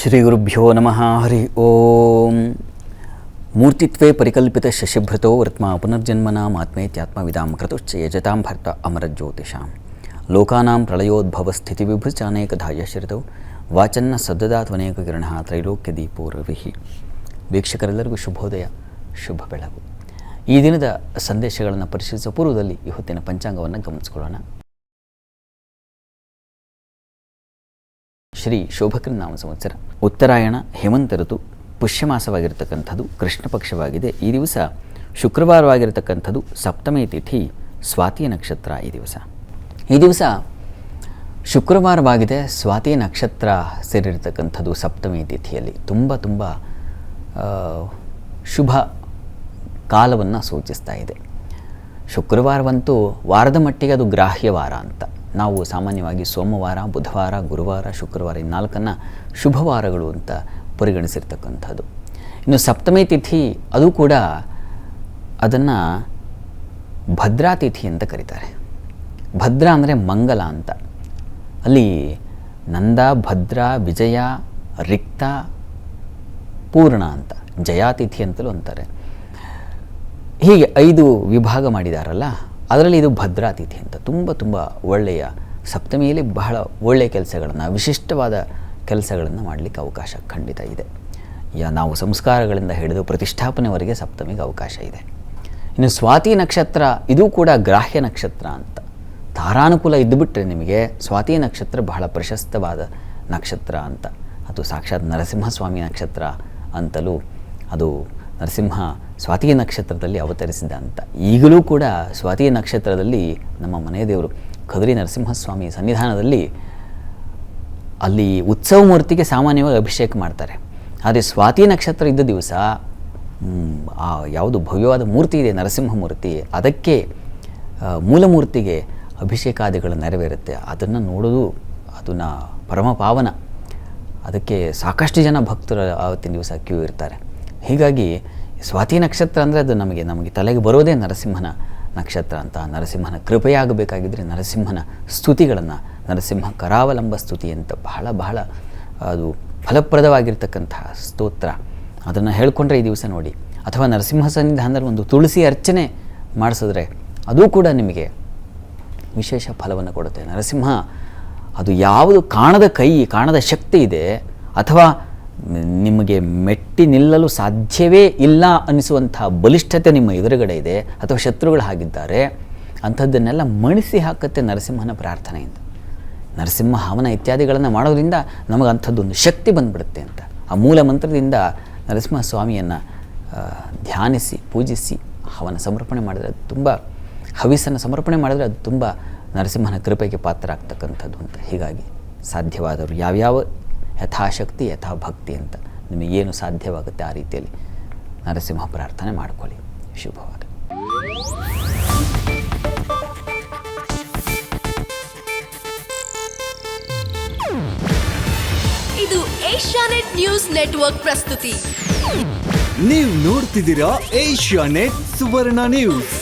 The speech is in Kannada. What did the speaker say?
ಶ್ರೀ ಗುರುಭ್ಯೋ ನಮಃ. ಹರಿ ಓಂ. ಮೂರ್ತಿತ್ವೇ ಪರಿಕಲ್ಪಿತ ಶಶಿಭೃತೋ ವೃತ್ಮ ಪುನರ್ಜನ್ಮನಾಮಾತ್ಮೇತ್ಯಾತ್ಮವಿದಾಂ ಕೃತುಶ್ಚ ಕೃತುಶ್ಚಯಜತಾಂ ಭರ್ತ ಅಮರಜ್ಯೋತಿಷಾಂ. ಲೋಕಾನಾಂ ಪ್ರಳಯೋದ್ಭವ ಸ್ಥಿತಿ ವಿಭುಚಾನೇಕಧಾಯ ಶ್ರಿತೌ. ವಾಚನ್ನ ಸದ್ದದಾತ್ವನೇಕ ಕಿರಣ ತ್ರೈಲೋಕ್ಯ ದೀಪೋ ರವಿಹಿ ವೀಕ್ಷಕರೆಲ್ಲರಿಗೂ ಶುಭೋದಯ, ಶುಭ ಬೆಳಗು. ಈ ದಿನದ ಸಂದೇಶಗಳನ್ನು ಪರಿಶೀಲಿಸುವ ಪೂರ್ವದಲ್ಲಿ ಈ ಹೊತ್ತಿನ ಪಂಚಾಂಗವನ್ನು ಗಮನಿಸಿಕೊಳ್ಳೋಣ. ಶ್ರೀ ಶೋಭಕೃನಾಮ ಸಂವತ್ಸರ. ಉತ್ತರಾಯಣ ಹೇಮಂತ ಋತು ಪುಷ್ಯಮಾಸವಾಗಿರ್ತಕ್ಕಂಥದ್ದು ಕೃಷ್ಣ ಪಕ್ಷವಾಗಿದೆ. ಈ ದಿವಸ ಶುಕ್ರವಾರವಾಗಿರತಕ್ಕಂಥದ್ದು ಸಪ್ತಮಿ ತಿಥಿ ಸ್ವಾತಿ ನಕ್ಷತ್ರ ಈ ದಿವಸ. ಈ ದಿವಸ ಶುಕ್ರವಾರವಾಗಿದೆ ಸ್ವಾತಿ ನಕ್ಷತ್ರ ಸೇರಿರ್ತಕ್ಕಂಥದ್ದು ಸಪ್ತಮಿ ತಿಥಿಯಲ್ಲಿ. ತುಂಬ ತುಂಬ ಶುಭ ಕಾಲವನ್ನು ಸೂಚಿಸ್ತಾ ಇದೆ. ಶುಕ್ರವಾರವಂತೂ ವಾರದ ಮಟ್ಟಿಗೆ ಅದು ಗ್ರಾಹ್ಯವಾರ ಅಂತ. ನಾವು ಸಾಮಾನ್ಯವಾಗಿ ಸೋಮವಾರ, ಬುಧವಾರ, ಗುರುವಾರ, ಶುಕ್ರವಾರ ಈ ನಾಲ್ಕನ್ನು ಶುಭವಾರಗಳು ಅಂತ ಪರಿಗಣಿಸಿರ್ತಕ್ಕಂಥದ್ದು. ಇನ್ನು ಸಪ್ತಮಿ ತಿಥಿ ಅದು ಕೂಡ ಅದನ್ನು ಭದ್ರಾ ತಿಥಿ ಅಂತ ಕರೀತಾರೆ. ಭದ್ರ ಅಂದರೆ ಮಂಗಲ ಅಂತ. ಅಲ್ಲಿ ನಂದ, ಭದ್ರ, ವಿಜಯ, ರಿಕ್ತ, ಪೂರ್ಣ ಅಂತ ಜಯಾತಿಥಿ ಅಂತಲೂ ಅಂತಾರೆ. ಹೀಗೆ ಐದು ವಿಭಾಗ ಮಾಡಿದಾರಲ್ಲ ಅದರಲ್ಲಿ ಇದು ಭದ್ರಾತಿಥಿ ಅಂತ ತುಂಬ ತುಂಬ ಒಳ್ಳೆಯ ಸಪ್ತಮಿಯಲ್ಲಿ ಬಹಳ ಒಳ್ಳೆಯ ಕೆಲಸಗಳನ್ನು, ವಿಶಿಷ್ಟವಾದ ಕೆಲಸಗಳನ್ನು ಮಾಡಲಿಕ್ಕೆ ಅವಕಾಶ ಖಂಡಿತ ಇದೆ. ಯಾ, ನಾವು ಸಂಸ್ಕಾರಗಳಿಂದ ಹಿಡಿದು ಪ್ರತಿಷ್ಠಾಪನೆವರೆಗೆ ಸಪ್ತಮಿಗೆ ಅವಕಾಶ ಇದೆ. ಇನ್ನು ಸ್ವಾತಿ ನಕ್ಷತ್ರ, ಇದು ಕೂಡ ಗ್ರಾಹ್ಯ ನಕ್ಷತ್ರ ಅಂತ. ತಾರಾನುಕೂಲ ಇದ್ದುಬಿಟ್ರೆ ನಿಮಗೆ ಸ್ವಾತಿ ನಕ್ಷತ್ರ ಬಹಳ ಪ್ರಶಸ್ತವಾದ ನಕ್ಷತ್ರ ಅಂತ. ಅದು ಸಾಕ್ಷಾತ್ ನರಸಿಂಹಸ್ವಾಮಿ ನಕ್ಷತ್ರ ಅಂತಲೂ ಅದು ನರಸಿಂಹ ಸ್ವಾತಿ ನಕ್ಷತ್ರದಲ್ಲಿ ಅವತರಿಸಿದ ಅಂತ. ಈಗಲೂ ಕೂಡ ಸ್ವಾತಿ ನಕ್ಷತ್ರದಲ್ಲಿ ನಮ್ಮ ಮನೆಯ ದೇವರು ಕದರಿ ನರಸಿಂಹಸ್ವಾಮಿ ಸನ್ನಿಧಾನದಲ್ಲಿ ಅಲ್ಲಿ ಉತ್ಸವ ಮೂರ್ತಿಗೆ ಸಾಮಾನ್ಯವಾಗಿ ಅಭಿಷೇಕ ಮಾಡ್ತಾರೆ. ಆದರೆ ಸ್ವಾತಿ ನಕ್ಷತ್ರ ಇದ್ದ ದಿವಸ ಆ ಯಾವುದು ಭವ್ಯವಾದ ಮೂರ್ತಿ ಇದೆ, ನರಸಿಂಹ ಮೂರ್ತಿ, ಅದಕ್ಕೆ ಮೂಲಮೂರ್ತಿಗೆ ಅಭಿಷೇಕಾದಿಗಳು ನೆರವೇರುತ್ತೆ. ಅದನ್ನು ನೋಡೋದು ಅದನ್ನು ಪರಮ ಪಾವನ ಅದಕ್ಕೆ ಸಾಕಷ್ಟು ಜನ ಭಕ್ತರು ಆವತ್ತಿನ ದಿವಸ ಕ್ಯೂ ಇರ್ತಾರೆ. ಹೀಗಾಗಿ ಸ್ವಾತಿ ನಕ್ಷತ್ರ ಅಂದರೆ ಅದು ನಮಗೆ ನಮಗೆ ತಲೆಗೆ ಬರೋದೇ ನರಸಿಂಹನ ನಕ್ಷತ್ರ ಅಂತ. ನರಸಿಂಹನ ಕೃಪೆಯಾಗಬೇಕಾಗಿದ್ದರೆ ನರಸಿಂಹನ ಸ್ತುತಿಗಳನ್ನು, ನರಸಿಂಹ ಕರಾವಲಂಬ ಸ್ತುತಿ ಅಂತ ಬಹಳ ಬಹಳ, ಅದು ಫಲಪ್ರದವಾಗಿರ್ತಕ್ಕಂತಹ ಸ್ತೋತ್ರ. ಅದನ್ನು ಹೇಳಿಕೊಂಡ್ರೆ ಈ ದಿವಸ ನೋಡಿ. ಅಥವಾ ನರಸಿಂಹ ಸನ್ನಿಧಾನದಲ್ಲಿ ಒಂದು ತುಳಸಿ ಅರ್ಚನೆ ಮಾಡಿಸಿದ್ರೆ ಅದು ಕೂಡ ನಿಮಗೆ ವಿಶೇಷ ಫಲವನ್ನು ಕೊಡುತ್ತೆ. ನರಸಿಂಹ, ಅದು ಯಾವುದು ಕಾಣದ ಕೈ, ಕಾಣದ ಶಕ್ತಿ ಇದೆ, ಅಥವಾ ನಿಮಗೆ ಮೆಟ್ಟಿ ನಿಲ್ಲಲು ಸಾಧ್ಯವೇ ಇಲ್ಲ ಅನಿಸುವಂಥ ಬಲಿಷ್ಠತೆ ನಿಮ್ಮ ಎದುರುಗಡೆ ಇದೆ ಅಥವಾ ಶತ್ರುಗಳು ಹಾಗಿದ್ದಾರೆ, ಅಂಥದ್ದನ್ನೆಲ್ಲ ಮಣಿಸಿ ಹಾಕುತ್ತೆ ನರಸಿಂಹನ ಪ್ರಾರ್ಥನೆಯಿಂದ. ನರಸಿಂಹ ಹವನ ಇತ್ಯಾದಿಗಳನ್ನು ಮಾಡೋದ್ರಿಂದ ನಮಗೆ ಅಂಥದ್ದೊಂದು ಶಕ್ತಿ ಬಂದ್ಬಿಡುತ್ತೆ ಅಂತ. ಆ ಮೂಲ ಮಂತ್ರದಿಂದ ನರಸಿಂಹ ಸ್ವಾಮಿಯನ್ನು ಧ್ಯಾನಿಸಿ, ಪೂಜಿಸಿ ಹವನ ಸಮರ್ಪಣೆ ಮಾಡಿದರೆ ಅದು ತುಂಬ ಹವಿಸನ್ನು ಸಮರ್ಪಣೆ ಮಾಡಿದರೆ ಅದು ತುಂಬ ನರಸಿಂಹನ ಕೃಪೆಗೆ ಪಾತ್ರ ಆಗ್ತಕ್ಕಂಥದ್ದು ಅಂತ. ಹೀಗಾಗಿ ಸಾಧ್ಯವಾದವರು ಯಾವ್ಯಾವ ಯಥಾಶಕ್ತಿ ಯಥಾಭಕ್ತಿ ಅಂತ. ನಿಮಗೇನು ಸಾಧ್ಯವಾಗುತ್ತೆ ಆ ರೀತಿಯಲ್ಲಿ ನರಸಿಂಹ ಪ್ರಾರ್ಥನೆ ಮಾಡಿಕೊಳ್ಳಿ. ಶುಭವಾಗಲಿ. ಇದು ಏಷ್ಯಾನೆಟ್ ನ್ಯೂಸ್ ನೆಟ್ವರ್ಕ್ ಪ್ರಸ್ತುತಿ. ನೀವು ನೋಡ್ತಿದ್ದೀರಾ ಏಷ್ಯಾ ನೆಟ್ ಸುವರ್ಣ ನ್ಯೂಸ್.